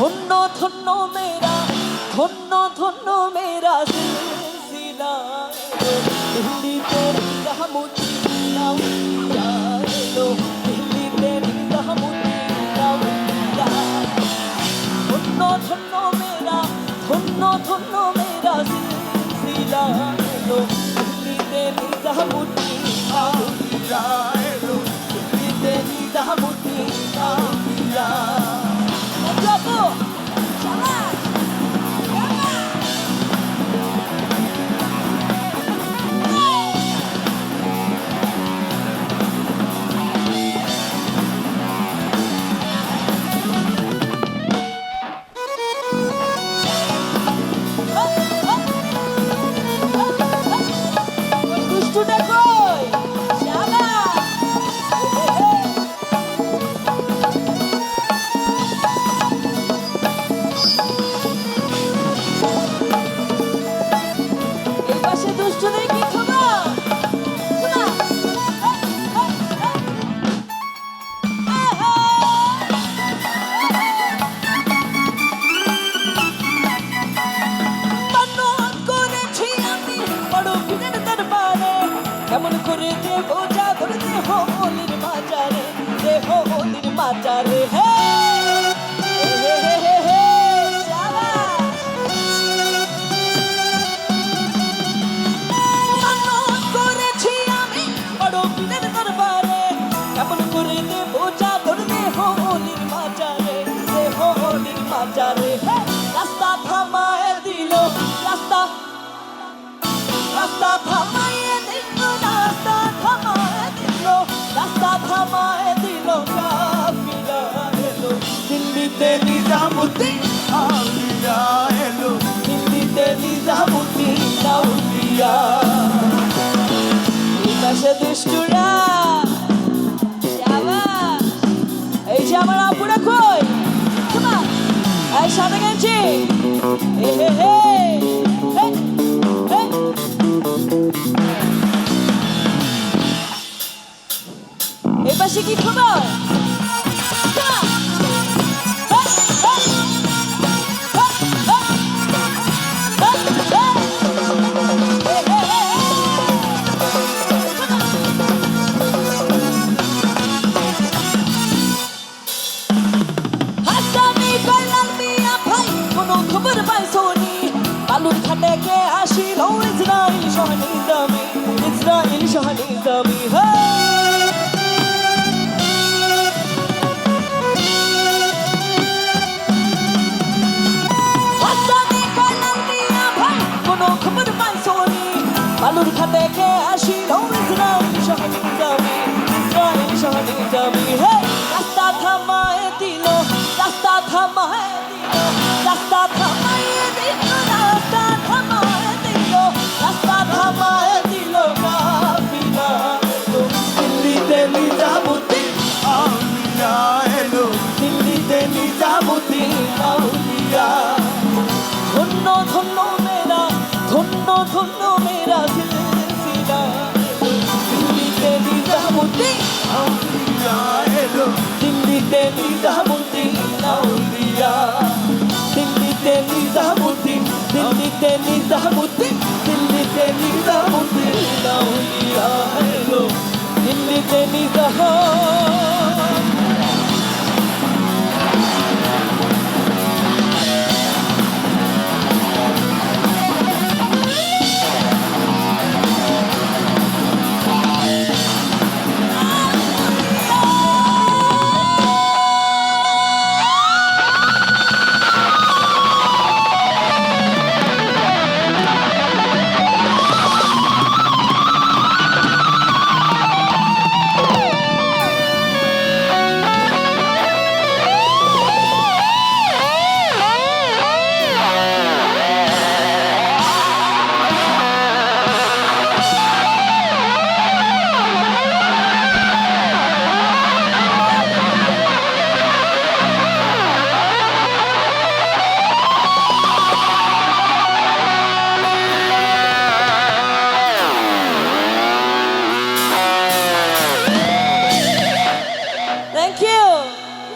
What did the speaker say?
ধন্য ধন্য মেরা ধন্য ধন্য মেরা সিলসিলা দিল্লিতে রহমতি নাও এলো দিল্লিতে রহমতি নাও ধন্য ধন্য মেরা ধন্য ধন্য মেরা সিলসিলা এলো দিল্লিতে রহমতি নাও কেমন করে দেব জাগর দেহ অলির বাজারে দেহ অলির বাজারে হে! বাজারে রাস্তা থামায় রাস্তা থামা হিন্দিতে নিজামুদ্দিন আউলিয়া এলো। হিন্দিতে নিজামুদ্দিন আউলিয়া। বিকাশে দুষ্টুরা। এই যে আমার আপুরা কই? তোমার এই সাদা গেঞ্জি হে হে দাবি কোনো খবর পাইসনি আলুর খাতে কে আসি ধরে সহনি দামি সহনি দামি no miras